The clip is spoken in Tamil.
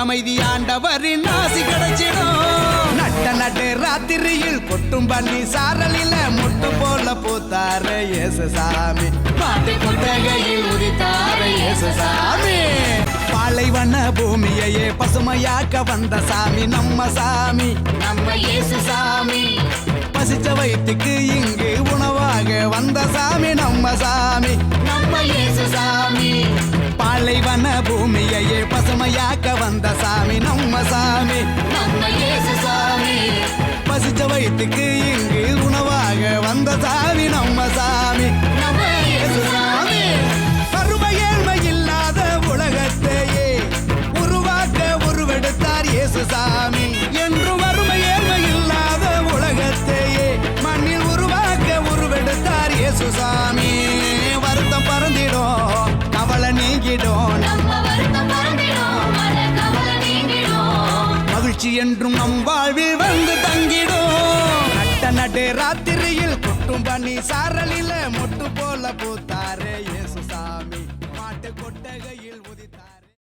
அமைதி ஆண்டவரின் ஆசி கிடைச்சிடும். நட்ட நட்டு ராத்திரியில் கொட்டும் பண்ணி சாரலில முட்டு போல பூத்தார இயேசு சாமி பாட்டு கொட்டகையில் உதித்தார இயேசு சாமி பாலைவன பூமியையே பசுமையாக்க வந்த சாமி நம்ம சாமி. நம்ம இயேசு சாமி பசிச்ச வயிற்றுக்கு இங்கு உணவாக வந்த சாமி நம்ம சாமி. வந்த சாமி நம்ம சாமி. நம்ம இயேசு சாமி. பசிச்ச வயிற்றுக்கு இங்கு உணவாக வந்த சாமி நம்ம சாமி. நம்ம இயேசு சாமி. வறுமை ஏழ்மை இல்லாத உலகத்தையே உருவாக்க உருவெடுத்தார் இயேசு சாமி. என்று வறுமை ஏழ்மை இல்லாத உலகத்தையே மண்ணில் உருவாக்க உருவெடுத்தார் இயேசு சாமி. வருத்தம் பறந்திடும் கவலை நீங்கிடும். காட்சி என்றும் நம் வாழ்வில் வந்து தங்கிடும். நட்ட நடு ராத்திரியில் கொட்டும் பண்ணி சாரலில மொட்டு போல பூத்தாரு.